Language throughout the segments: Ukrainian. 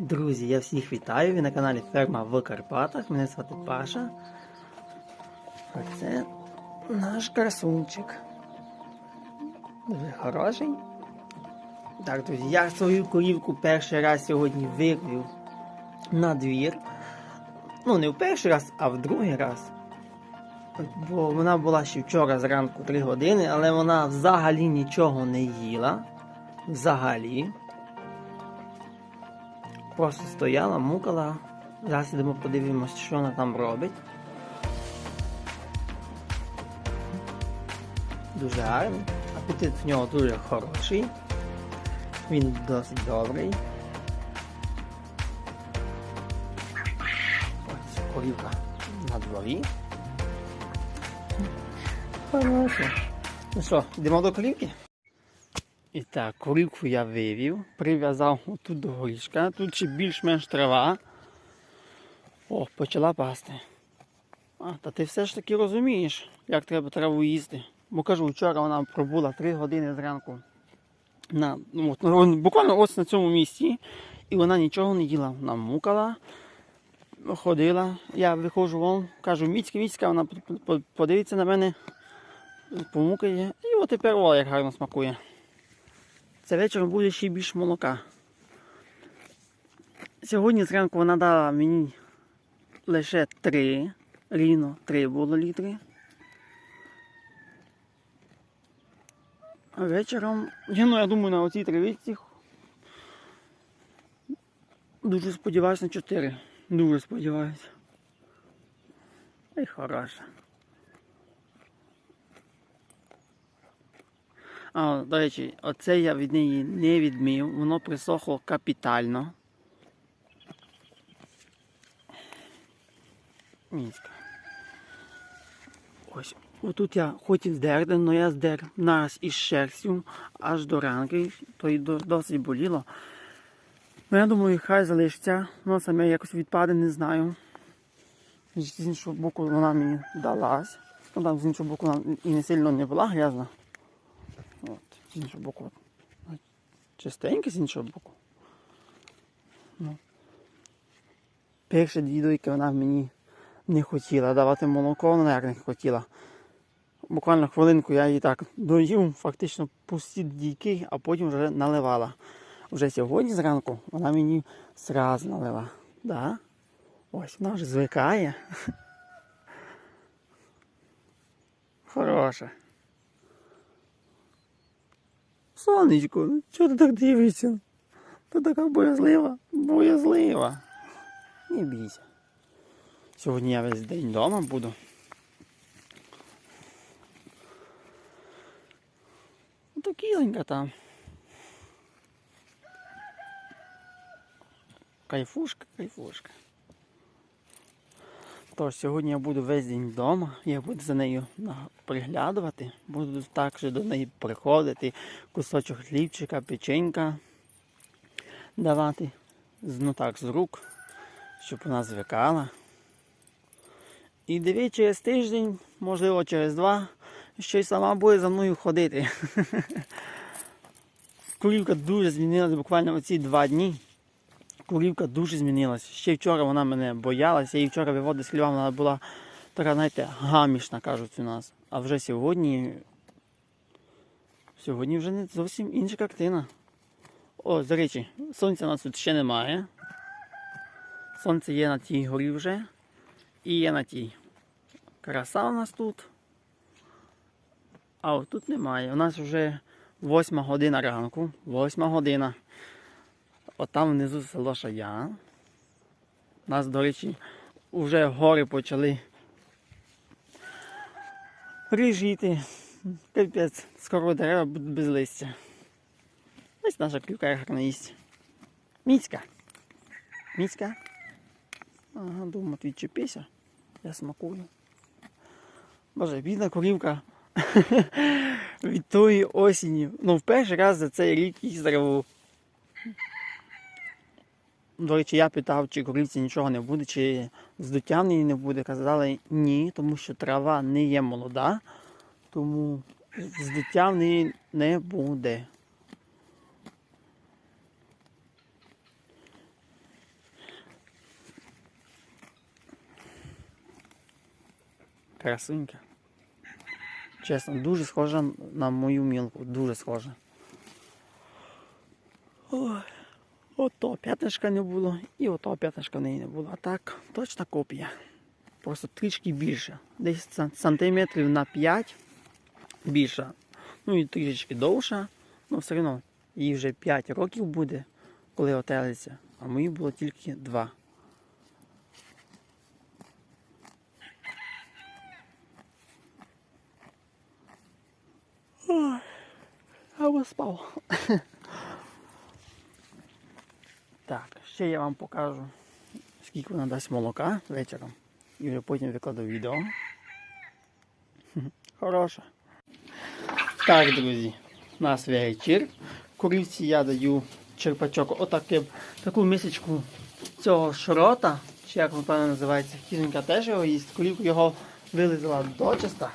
Друзі, я всіх вітаю. Ви на каналі Ферма в Карпатах. Мене звати Паша. А це наш красунчик. Дуже хороший. Так, друзі, я свою корівку перший раз сьогодні вивів на двір. Ну, не в перший раз, а в другий раз. Бо вона була ще вчора зранку 3 години, але вона взагалі нічого не їла. Взагалі. Просто стояла, мукала. Зараз ідемо подивимось, що вона там робить. Дуже гарний. Апетит в нього дуже хороший. Він досить добрий. Ось корівка на дворі. Хороша. Ну що, йдемо до корівки? І так, корівку я вивів, прив'язав отут до горішка, тут ще більш-менш трава. О, почала пасти. А, та ти все ж таки розумієш, як треба траву їсти. Бо кажу, вчора вона пробула 3 години зранку. На, ну, от, ну, буквально ось на цьому місці. І вона нічого не їла. Вона мукала, ходила. Я виходжу вон, кажу, міцька, міцька, вона по- по- подивиться на мене, помукає. І от тепер о, як гарно смакує. Це вечором буде ще більше молока. Сьогодні зранку вона дала мені лише 3, рівно 3 було літри. А вечором, ну, я думаю, на оцій тривіці дуже сподіваюся на 4. Дуже сподіваюся. Ай, хороша. А, до речі, оце я від неї не відмив, воно присохло капітально. Мінська. Ось, отут я хотів здерти, але я здер нараз із шерстю аж до ранки, то й досить боліло. Ну, я думаю, хай залишиться, ну саме якось відпаде, не знаю. З іншого боку вона мені далась. Ну там з іншого боку вона і не сильно не була грязна. З іншого боку. от, Чистеньке з іншого боку. Ну. Перше дві дойки вона мені не хотіла давати молоко, вона як не хотіла. Буквально хвилинку я її так доїв, фактично пусті дійки, а потім вже наливала. Вже сьогодні зранку вона мені сразу налила. Да? Ось вона вже звикає. Хороша. Сонечко, ну чого ти так дивишся? Ти така боязлива, боязлива. Не бійся. Сьогодні я весь день вдома буду. Ото кіленька там. Кайфушка, кайфушка. Тож сьогодні я буду весь день вдома, я буду за нею приглядувати, буду також до неї приходити, кусочок хлібчика, печенька давати. Ну так, з рук, щоб вона звикала. І диві через тиждень, можливо через два, що й сама буде за мною ходити. Курівка дуже змінилася буквально оці два дні. Курівка дуже змінилась. Ще вчора вона мене боялася, її вчора виводив з хліва, вона була така, знаєте, гамішна, кажуть у нас. А вже сьогодні. Сьогодні вже не зовсім інша картина. О, до речі, сонця у нас тут ще немає. Сонце є на тій горі вже. І є на тій. Краса у нас тут. А от тут немає. У нас вже восьма година ранку. Восьма година. От там внизу село Шая. У нас, до речі, вже гори почали ріжіти. Капець, скоро дерева будуть без листя. Ось наша клюка гарна їсть. Міцька. Міцька. Ага, думаю, відчепися. Я смакую. Боже, бідна корівка. Від тої осені. Ну, в перший раз за цей рік їсть траву. До речі, я питав, чи корівці нічого не буде, чи здуття в неї не буде. Казали ні, тому що трава не є молода, тому здуття в неї не буде. Красунька. Чесно, дуже схожа на мою мілку, дуже схожа. Ой ото п'ятнишка не було і ото п'ятнишка в неї не було. А так, точна копія. Просто трішки більше. Десь сантиметрів на 5 більша. Ну і трішечки довша. Ну все одно їй вже 5 років буде, коли отелиться. А мої було тільки 2. Або спав. Так, ще я вам покажу, скільки вона дасть молока вечором. І вже потім викладу відео. Хороша. Так, друзі, у нас вечір. Курівці я даю черпачок, отаке, таку мисочку цього шрота, чи як він певно називається, кізонька теж його їсть. Курівку його вилизала дочиста.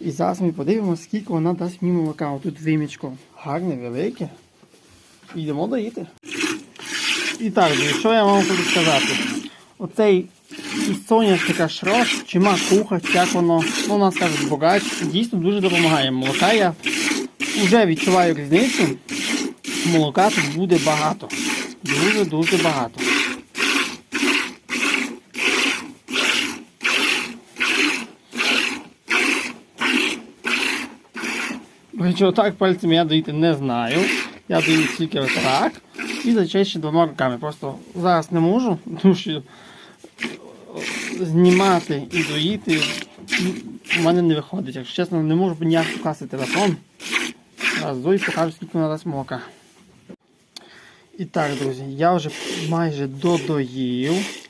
І зараз ми подивимося, скільки вона дасть мені молока. Отут вимічко гарне, велике. Йдемо доїти. І так, що я вам хочу сказати? Оцей соняшника шрот, чи макуха, як воно, ну, у нас кажуть, богач, дійсно дуже допомагає. Молока я вже відчуваю різницю. Молока тут буде багато. Дуже-дуже багато. Причому так пальцями я доїти не знаю. Я даю тільки отак. І зачаще двома руками. Просто зараз не можу, тому що знімати і доїти в мене не виходить. Якщо чесно, не можу ніяк покласти телефон. Зараз дою покажу, скільки вона дасть молока. І так, друзі, я вже майже додоїв.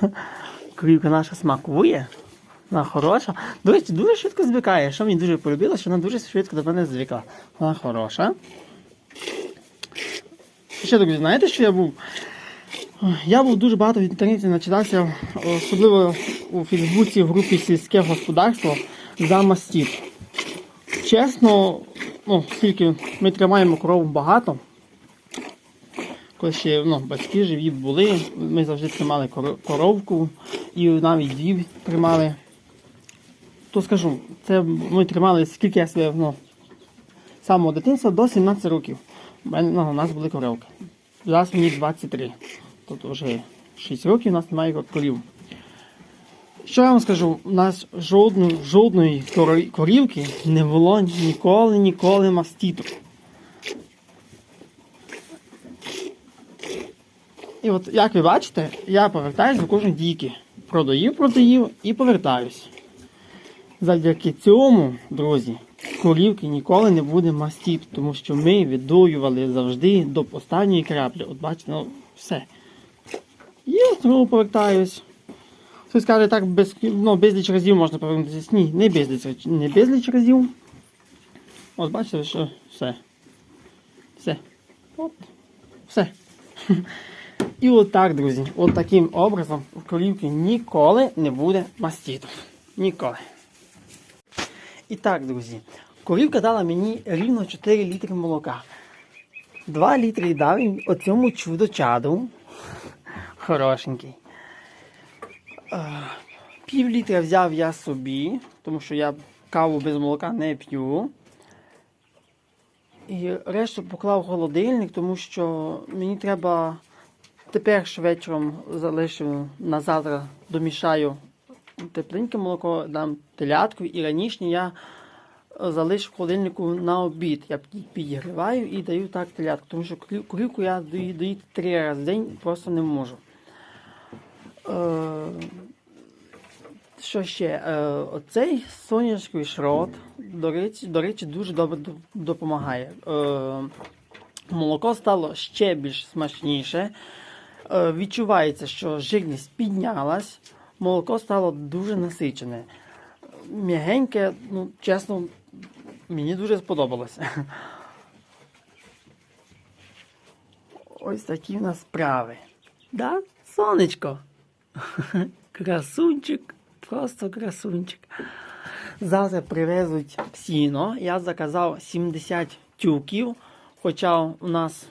Крівка наша смакує. Вона хороша. До дуже швидко звикає. Що мені дуже полюбило, що вона дуже швидко до мене звикла. Вона хороша. Ще друзі, знаєте, що я був? Я був дуже багато в інтернеті начитався, особливо у Фейсбуці в групі сільське господарство за мастів. Чесно, ну, скільки ми тримаємо корову багато. Коли ще ну, батьки живі були, ми завжди тримали коровку і навіть дві тримали. То скажу, це ми тримали скільки я себе ну, самого дитинства до 17 років. У ну, у нас були коровки. Зараз мені 23. Тобто вже 6 років у нас немає корів. Що я вам скажу, у нас жодної, жодної корівки не було ніколи, ніколи мастіту. І от, як ви бачите, я повертаюсь до кожної дійки. Продаїв, продаїв і повертаюсь. Завдяки цьому, друзі, корівки ніколи не буде мастіту, тому що ми віддоювали завжди до останньої краплі. От бачите, ну все. І знову повертаюсь. Хтось каже, так без, ну, безліч разів можна повернутися. Ні, не безліч, не безліч разів. От бачите, що все. Все. От. Все. І от друзі, от таким образом у корівки ніколи не буде мастіту. Ніколи. І так, друзі, корівка дала мені рівно 4 літри молока. 2 літри дав їм оцьому чудо-чаду. Хорошенький. Е, Пів літра взяв я собі, тому що я каву без молока не п'ю. І решту поклав в холодильник, тому що мені треба тепер ж вечором залишив на завтра домішаю тепленьке молоко, дам телятку і раніше я е, залишу в холодильнику на обід. Я підігріваю і даю так телятку, тому що курівку я даю три рази в день просто не можу. Е, що ще? Е, оцей соняшковий шрот, до речі, до речі, дуже добре допомагає. Молоко стало ще більш смачніше. Відчувається, що жирність піднялась, молоко стало дуже насичене. М'ягеньке, ну, чесно, мені дуже сподобалося. Ось такі в нас справи. Да, сонечко? Красунчик, просто красунчик. Завтра привезуть сіно. Я заказав 70 тюків, хоча у нас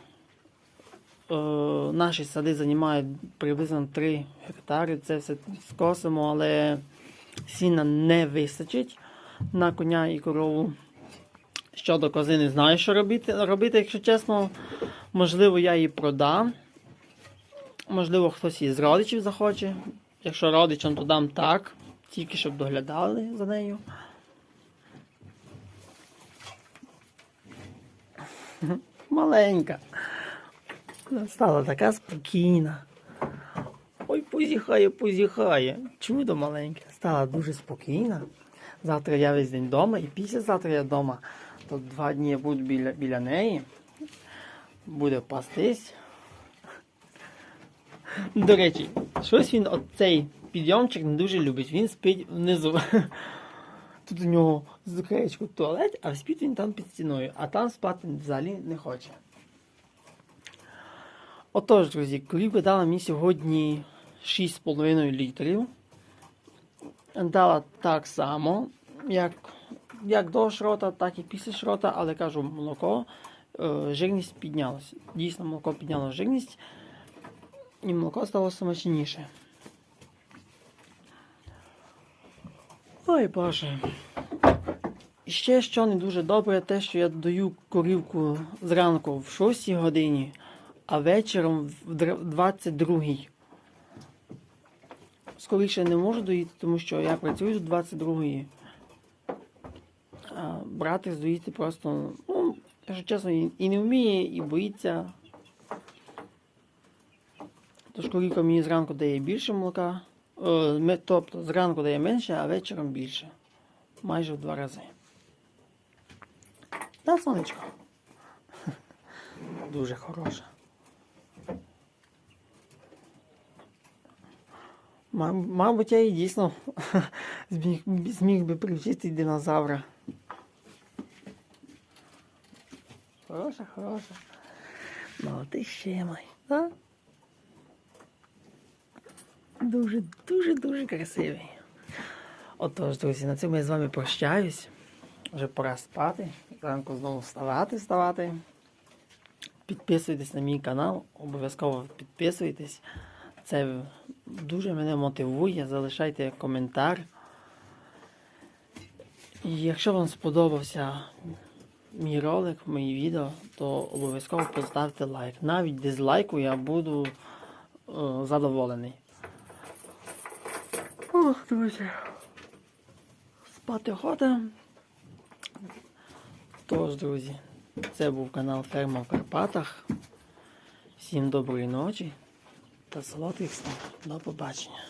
наші сади займають приблизно 3 гектари. Це все скосимо, але сіна не вистачить на коня і корову. Щодо кози не знаю, що робити. робити, якщо чесно, можливо, я її продам. Можливо, хтось із родичів захоче. Якщо родичам, то дам так, тільки щоб доглядали за нею. Маленька. Стала така спокійна. Ой, позіхає, позіхає. Чудо маленьке. Стала дуже спокійна. Завтра я весь день вдома і післязавтра я вдома. То два дні я буду біля, біля неї. Буде пастись. До речі, щось він оцей підйомчик не дуже любить. Він спить внизу. Тут у нього з туалет, а спить він там під стіною, а там спати взагалі не хоче. Отож, друзі, корівка дала мені сьогодні 6,5 літрів. Дала так само, як, як до шрота, так і після шрота, але кажу, молоко, е, жирність піднялася. Дійсно, молоко підняло жирність, і молоко стало смачніше. Ой, Боже. Ще що не дуже добре, те, що я даю корівку зранку в 6 годині, а вечором в др- 22. Скоріше не можу доїти, тому що я працюю до 22. А брати здоїти просто, ну, якщо чесно, і не вміє, і боїться. Тож корівка мені зранку дає більше молока. Е, тобто зранку дає менше, а вечором більше. Майже в два рази. Та сонечко. Дуже хороша. Мабуть, я і дійсно зміг, зміг би привчити динозавра. Хороша, хороша. Ти ще май, так? Дуже, дуже, дуже красивий. Отож, друзі, на цьому я з вами прощаюсь. Вже пора спати. Зранку знову вставати, вставати. Підписуйтесь на мій канал, обов'язково підписуйтесь. Це дуже мене мотивує. Залишайте коментар. І якщо вам сподобався мій ролик, мої відео, то обов'язково поставте лайк. Навіть дизлайку я буду е, задоволений. Ох, друзі. Спати охота. Тож, друзі, це був канал Ферма в Карпатах. Всім доброї ночі та солодких снів. До побачення.